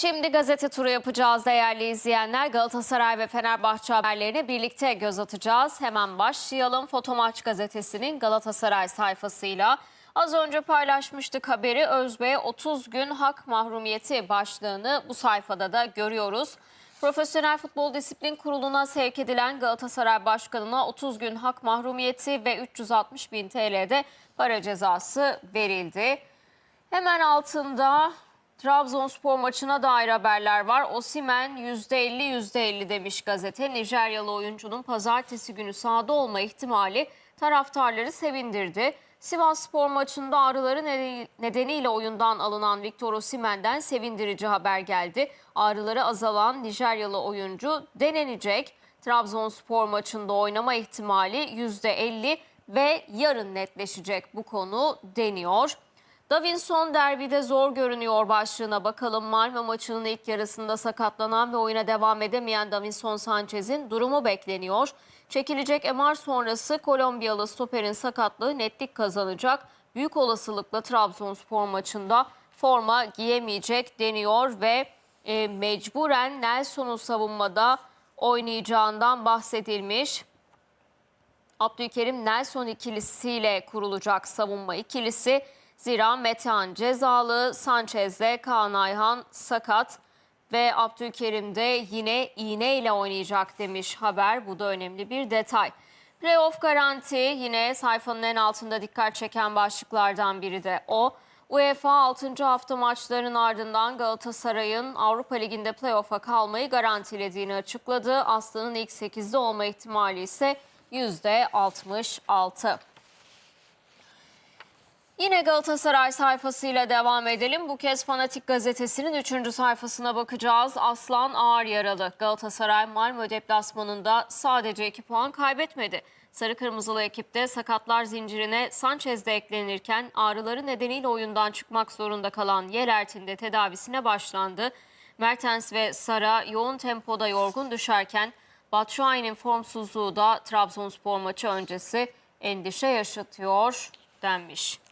Şimdi gazete turu yapacağız değerli izleyenler. Galatasaray ve Fenerbahçe haberlerine birlikte göz atacağız. Hemen başlayalım. Fotomaç gazetesinin Galatasaray sayfasıyla. Az önce paylaşmıştık haberi Özbey 30 gün hak mahrumiyeti başlığını bu sayfada da görüyoruz. Profesyonel Futbol Disiplin Kurulu'na sevk edilen Galatasaray Başkanı'na 30 gün hak mahrumiyeti ve 360 bin TL'de para cezası verildi. Hemen altında Trabzonspor maçına dair haberler var. Osimen %50 %50 demiş gazete. Nijeryalı oyuncunun pazartesi günü sahada olma ihtimali taraftarları sevindirdi. Sivas Spor maçında ağrıları nedeni- nedeniyle oyundan alınan Victor Osimhen'den sevindirici haber geldi. Ağrıları azalan Nijeryalı oyuncu denenecek. Trabzonspor maçında oynama ihtimali %50 ve yarın netleşecek bu konu deniyor. Davinson derbide zor görünüyor başlığına bakalım. Malmö maçının ilk yarısında sakatlanan ve oyuna devam edemeyen Davinson Sanchez'in durumu bekleniyor. Çekilecek MR sonrası Kolombiyalı stoperin sakatlığı netlik kazanacak. Büyük olasılıkla Trabzonspor maçında forma giyemeyecek deniyor ve e, mecburen Nelson'un savunmada oynayacağından bahsedilmiş. Abdülkerim Nelson ikilisiyle kurulacak savunma ikilisi. Zira Metehan cezalı, Sanchez'le Kaan Ayhan sakat ve Abdülkerim de yine iğne ile oynayacak demiş haber. Bu da önemli bir detay. Playoff garanti yine sayfanın en altında dikkat çeken başlıklardan biri de o. UEFA 6. hafta maçlarının ardından Galatasaray'ın Avrupa Ligi'nde playoff'a kalmayı garantilediğini açıkladı. Aslı'nın ilk 8'de olma ihtimali ise %66. Yine Galatasaray sayfasıyla devam edelim. Bu kez Fanatik Gazetesi'nin 3. sayfasına bakacağız. Aslan ağır yaralı. Galatasaray Malmö deplasmanında sadece 2 puan kaybetmedi. Sarı Kırmızılı ekipte sakatlar zincirine Sanchez de eklenirken ağrıları nedeniyle oyundan çıkmak zorunda kalan Yelert'in de tedavisine başlandı. Mertens ve Sara yoğun tempoda yorgun düşerken Batshuayi'nin formsuzluğu da Trabzonspor maçı öncesi endişe yaşatıyor denmiş.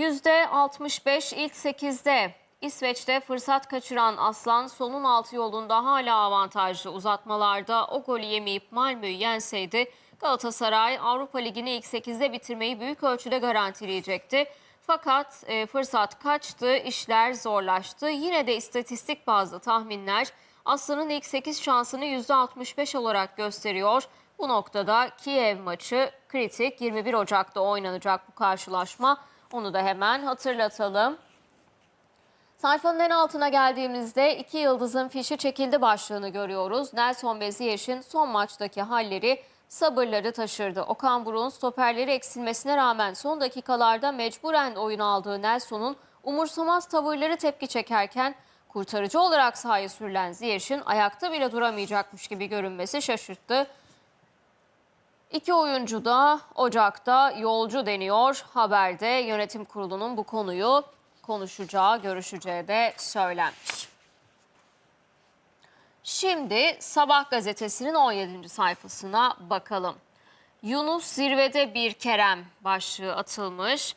%65 ilk 8'de İsveç'te fırsat kaçıran Aslan sonun altı yolunda hala avantajlı uzatmalarda o golü yemeyip Malmö'yü yenseydi Galatasaray Avrupa Ligi'ni ilk 8'de bitirmeyi büyük ölçüde garantileyecekti. Fakat e, fırsat kaçtı, işler zorlaştı. Yine de istatistik bazlı tahminler Aslan'ın ilk 8 şansını %65 olarak gösteriyor. Bu noktada Kiev maçı kritik 21 Ocak'ta oynanacak bu karşılaşma. Onu da hemen hatırlatalım. Sayfanın en altına geldiğimizde iki yıldızın fişi çekildi başlığını görüyoruz. Nelson ve Ziyech'in son maçtaki halleri sabırları taşırdı. Okan Buruk'un stoperleri eksilmesine rağmen son dakikalarda mecburen oyun aldığı Nelson'un umursamaz tavırları tepki çekerken kurtarıcı olarak sahaya sürülen Ziyech'in ayakta bile duramayacakmış gibi görünmesi şaşırttı. İki oyuncu da Ocak'ta yolcu deniyor. Haberde yönetim kurulunun bu konuyu konuşacağı, görüşeceği de söylenmiş. Şimdi Sabah gazetesinin 17. sayfasına bakalım. Yunus zirvede bir Kerem başlığı atılmış.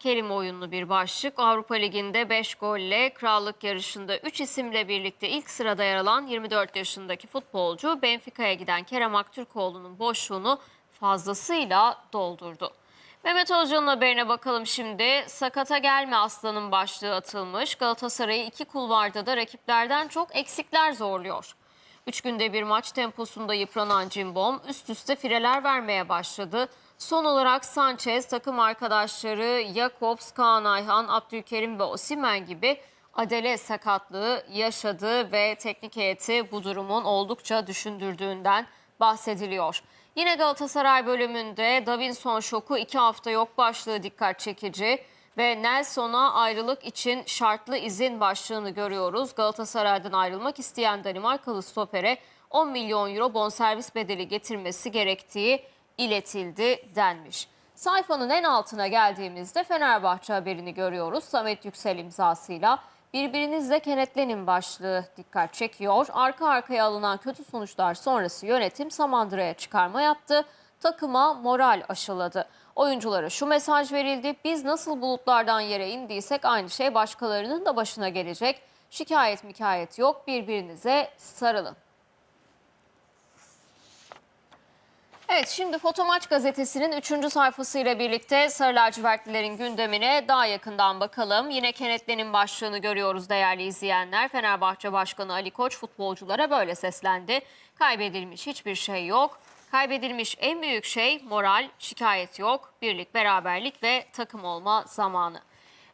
Kerim oyunlu bir başlık. Avrupa Ligi'nde 5 golle krallık yarışında 3 isimle birlikte ilk sırada yer alan 24 yaşındaki futbolcu Benfica'ya giden Kerem Aktürkoğlu'nun boşluğunu fazlasıyla doldurdu. Mehmet Özcan'ın haberine bakalım şimdi. Sakata gelme aslanın başlığı atılmış. Galatasaray'ı iki kulvarda da rakiplerden çok eksikler zorluyor. Üç günde bir maç temposunda yıpranan Cimbom üst üste fireler vermeye başladı. Son olarak Sanchez, takım arkadaşları Jakobs, Kaan Ayhan, Abdülkerim ve Osimen gibi adele sakatlığı yaşadı ve teknik heyeti bu durumun oldukça düşündürdüğünden bahsediliyor. Yine Galatasaray bölümünde Davinson şoku iki hafta yok başlığı dikkat çekici ve Nelson'a ayrılık için şartlı izin başlığını görüyoruz. Galatasaray'dan ayrılmak isteyen Danimarkalı stopere 10 milyon euro bonservis bedeli getirmesi gerektiği iletildi denmiş. Sayfanın en altına geldiğimizde Fenerbahçe haberini görüyoruz. Samet Yüksel imzasıyla birbirinizle kenetlenin başlığı dikkat çekiyor. Arka arkaya alınan kötü sonuçlar sonrası yönetim Samandıra'ya çıkarma yaptı. Takıma moral aşıladı. Oyunculara şu mesaj verildi. Biz nasıl bulutlardan yere indiysek aynı şey başkalarının da başına gelecek. Şikayet mikayet yok birbirinize sarılın. Evet şimdi Fotomaç gazetesinin 3. sayfasıyla birlikte Sarı lacivertlilerin gündemine daha yakından bakalım. Yine kenetlenin başlığını görüyoruz değerli izleyenler. Fenerbahçe Başkanı Ali Koç futbolculara böyle seslendi. Kaybedilmiş hiçbir şey yok. Kaybedilmiş en büyük şey moral, şikayet yok, birlik, beraberlik ve takım olma zamanı.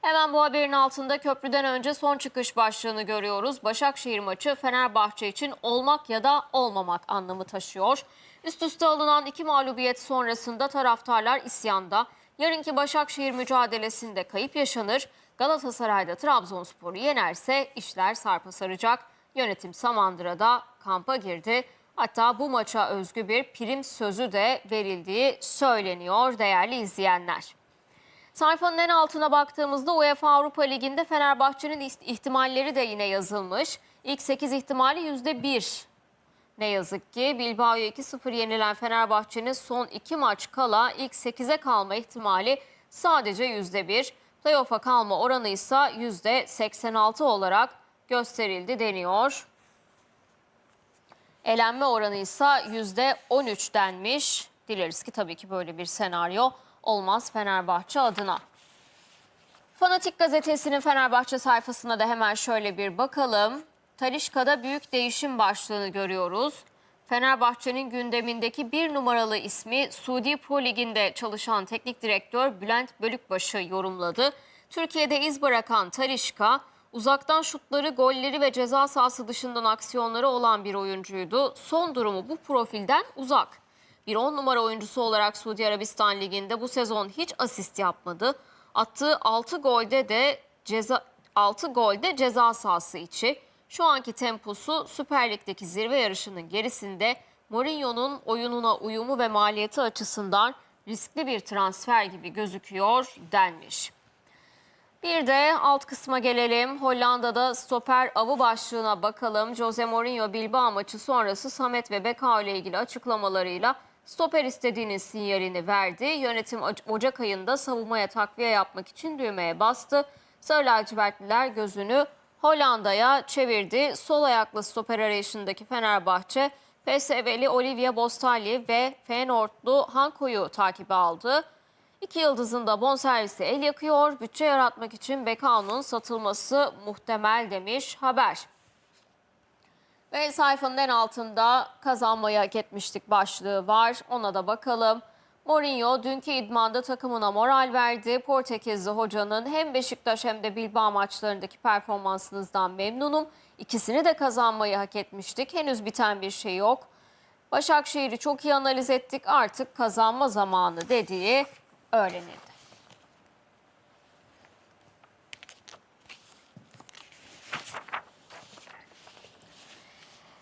Hemen bu haberin altında köprüden önce son çıkış başlığını görüyoruz. Başakşehir maçı Fenerbahçe için olmak ya da olmamak anlamı taşıyor. Üst üste alınan iki mağlubiyet sonrasında taraftarlar isyanda. Yarınki Başakşehir mücadelesinde kayıp yaşanır. Galatasaray'da Trabzonspor'u yenerse işler sarpa saracak. Yönetim Samandıra'da kampa girdi. Hatta bu maça özgü bir prim sözü de verildiği söyleniyor değerli izleyenler. Sayfanın en altına baktığımızda UEFA Avrupa Ligi'nde Fenerbahçe'nin ihtimalleri de yine yazılmış. İlk 8 ihtimali %1. Ne yazık ki Bilbao'ya 2-0 yenilen Fenerbahçe'nin son 2 maç kala ilk 8'e kalma ihtimali sadece %1. Playoff'a kalma oranı ise %86 olarak gösterildi deniyor. Elenme oranı ise %13 denmiş. Dileriz ki tabii ki böyle bir senaryo olmaz Fenerbahçe adına. Fanatik gazetesinin Fenerbahçe sayfasına da hemen şöyle bir bakalım. Talişka'da büyük değişim başlığını görüyoruz. Fenerbahçe'nin gündemindeki bir numaralı ismi Suudi Pro Ligi'nde çalışan teknik direktör Bülent Bölükbaşı yorumladı. Türkiye'de iz bırakan Talişka, uzaktan şutları, golleri ve ceza sahası dışından aksiyonları olan bir oyuncuydu. Son durumu bu profilden uzak. Bir 10 numara oyuncusu olarak Suudi Arabistan Ligi'nde bu sezon hiç asist yapmadı. Attığı 6 golde de ceza 6 golde ceza sahası içi. Şu anki temposu Süper Lig'deki zirve yarışının gerisinde Mourinho'nun oyununa uyumu ve maliyeti açısından riskli bir transfer gibi gözüküyor denmiş. Bir de alt kısma gelelim. Hollanda'da stoper avı başlığına bakalım. Jose Mourinho Bilbao maçı sonrası Samet ve Beka ile ilgili açıklamalarıyla stoper istediğinin sinyalini verdi. Yönetim Oc- Ocak ayında savunmaya takviye yapmak için düğmeye bastı. Sarı lacivertliler gözünü Hollanda'ya çevirdi. Sol ayaklı stoper arayışındaki Fenerbahçe, PSV'li Olivia Bostali ve Feyenoordlu Hanko'yu takibe aldı. İki yıldızın da bonservisi el yakıyor. Bütçe yaratmak için Bekao'nun satılması muhtemel demiş haber. Ve sayfanın en altında kazanmayı hak etmiştik başlığı var. Ona da bakalım. Mourinho dünkü idmanda takımına moral verdi. Portekizli hocanın hem Beşiktaş hem de Bilbao maçlarındaki performansınızdan memnunum. İkisini de kazanmayı hak etmiştik. Henüz biten bir şey yok. Başakşehir'i çok iyi analiz ettik. Artık kazanma zamanı dediği öğrenildi.